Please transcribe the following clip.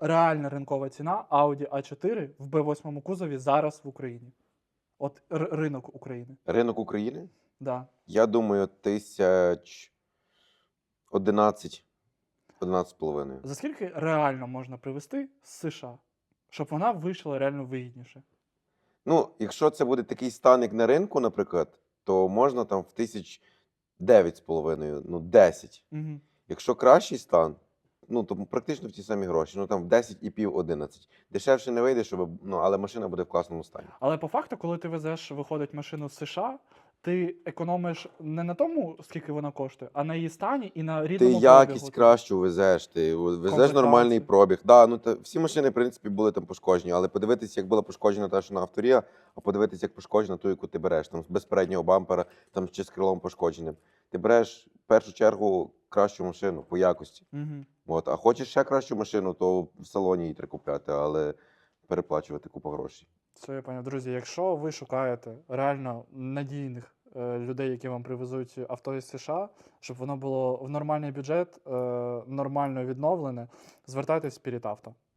Реальна ринкова ціна Audi A4 в B8 кузові зараз в Україні. От ринок України. Ринок України? Да. Я думаю, тисяч 11, 11 з половиною. За скільки реально можна привезти з США, щоб вона вийшла реально вигідніше? Ну, якщо це буде такий стан, як на ринку, наприклад, то можна там в тисяч 9 з половиною, ну 10. Угу. Якщо кращий стан, ну то практично в ті самі гроші. Ну там в 10 і пів 11. Дешевше не вийде, щоб, ну, але машина буде в класному стані. Але по факту, коли ти везеш, виходить машину з США, ти економиш не на тому, скільки вона коштує, а на її стані і на Ти якість пробігу. кращу везеш, ти везеш нормальний пробіг. Да, ну та всі машини, в принципі, були там пошкоджені, але подивитися, як була пошкоджена та, що на авторія, а подивитися, як пошкоджена ту, яку ти береш, там без переднього бампера, там чи з крилом пошкодженим. Ти береш в першу чергу кращу машину по якості. Угу. От, а хочеш ще кращу машину, то в салоні її треба купляти, але переплачувати купу грошей. Все, я поняв. Друзі, якщо ви шукаєте реально надійних е, людей, які вам привезуть авто із США, щоб воно було в нормальний бюджет, е, нормально відновлене, звертайтесь в Spirit Auto.